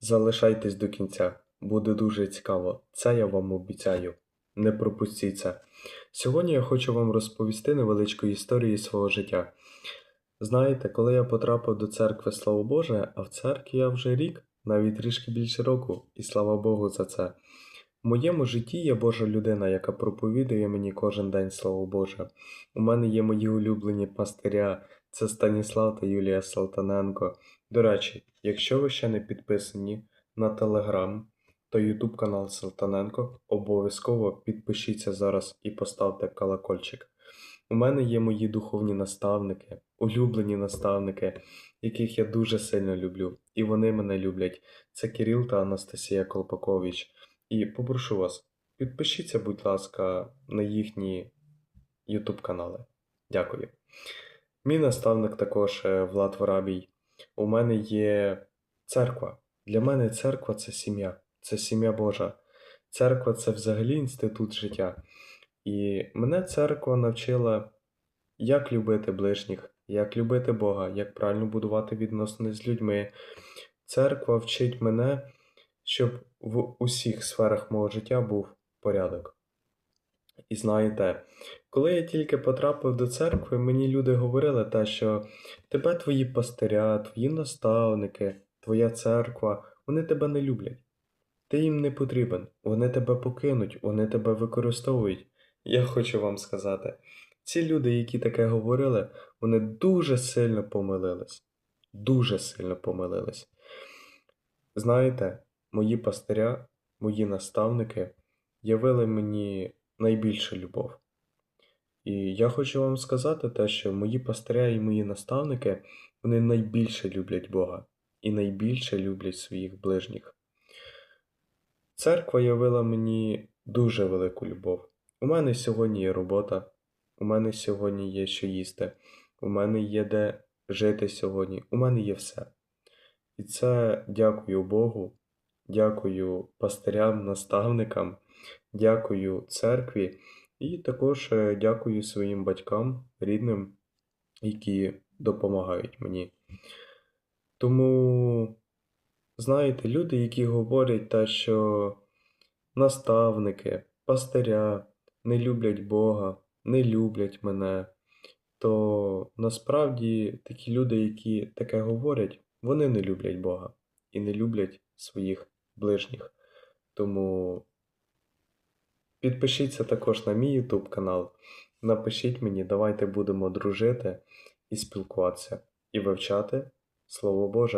Залишайтесь до кінця, буде дуже цікаво. Це я вам обіцяю. Не пропустіть це. Сьогодні я хочу вам розповісти невеличку історію свого життя. Знаєте, коли я потрапив до церкви, слава Боже, а в церкві я вже рік, навіть трішки більше року, і слава Богу за це. В моєму житті є Божа людина, яка проповідує мені кожен день Слово Боже. У мене є мої улюблені пастиря, це Станіслав та Юлія Салтаненко. До речі, якщо ви ще не підписані на Телеграм та Ютуб канал Салтаненко, обов'язково підпишіться зараз і поставте колокольчик. У мене є мої духовні наставники, улюблені наставники, яких я дуже сильно люблю, і вони мене люблять. Це Кирил та Анастасія Колпакович. І попрошу вас, підпишіться, будь ласка, на їхні YouTube канали. Дякую. Мій наставник також е, Влад Воробій. У мене є церква. Для мене церква це сім'я, це сім'я Божа. Церква це взагалі інститут життя. І мене церква навчила, як любити ближніх, як любити Бога, як правильно будувати відносини з людьми. Церква вчить мене, щоб в усіх сферах мого життя був порядок. І знаєте, коли я тільки потрапив до церкви, мені люди говорили те, що тебе твої пастиря, твої наставники, твоя церква, вони тебе не люблять. Ти їм не потрібен, вони тебе покинуть, вони тебе використовують. Я хочу вам сказати, ці люди, які таке говорили, вони дуже сильно помилились. Дуже сильно помилились. Знаєте, мої пастиря, мої наставники явили мені найбільшу любов. І я хочу вам сказати те, що мої пастиря і мої наставники, вони найбільше люблять Бога і найбільше люблять своїх ближніх. Церква явила мені дуже велику любов. У мене сьогодні є робота, у мене сьогодні є що їсти, у мене є де жити сьогодні, у мене є все. І це дякую Богу, дякую пастирям, наставникам, дякую церкві і також е, дякую своїм батькам, рідним, які допомагають мені. Тому, знаєте, люди, які говорять те, що наставники, пастиря не люблять Бога, не люблять мене, то насправді такі люди, які таке говорять, вони не люблять Бога і не люблять своїх ближніх. Тому підпишіться також на мій YouTube канал, напишіть мені, давайте будемо дружити і спілкуватися, і вивчати Слово Боже.